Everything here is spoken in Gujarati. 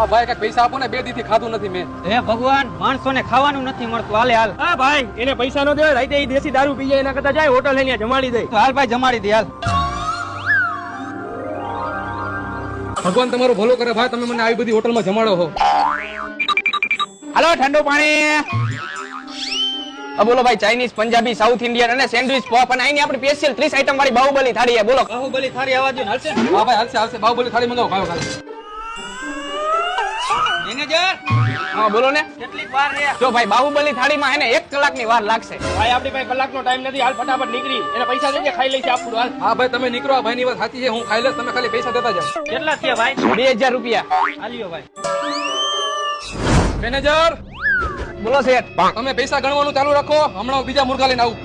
આ ભાઈ કંઈક પૈસા આપો ને બે દીથી ખાધું નથી મેં. હે ભગવાન માણસોને ખાવાનું નથી મળતું. હાલે હાલ. હા ભાઈ એને પૈસા નો દેવાય રાઈતે ઈ દેશી દારૂ પી જાય એના કરતા જાય હોટલ લઈને જમાડી દે. હાલ ભાઈ જમાડી દે હાલ. ભગવાન તમારું ભલું કરે ભાઈ તમે મને આવી બધી હોટલમાં જમાડો હો. હાલો ઠંડુ પાણી. અ બોલો ભાઈ ચાઇનીઝ પંજાબી સાઉથ ઇન્ડિયન અને સેન્ડવિચ પોપ અને અહીંની આપણી સ્પેશિયલ 30 આઈટમ વાળી બાહુબલી થાળી છે બોલો. બાહુબલી થાળી આવા દો હાલશે? ને? હા ભાઈ હાલશે હાલશે. બાહુબલી થાળી મંગાવો ખાયો ખાલી. મેનેજર? હા બોલો ને. વાર રે જો ભાઈ બાહુબલી થાળીમાં એને એક કલાકની વાર લાગશે. ભાઈ આપણી પાસે કલાકનો ટાઈમ નથી. હાલ ફટાફટ નીકળી. એને પૈસા દેજે ખાઈ લઈશ આપણું હાલ. હા ભાઈ તમે નીકળો. આ ભાઈની વાત સાચી છે. હું ખાઈ લઈશ તમે ખાલી પૈસા દેતા જાઓ. કેટલા થયા ભાઈ? રૂપિયા. ભાઈ. મેનેજર? બોલો શેઠ. તમે પૈસા ગણવાનું ચાલુ રાખો. હમણાં બીજા મુર્ગા લઈને આવું.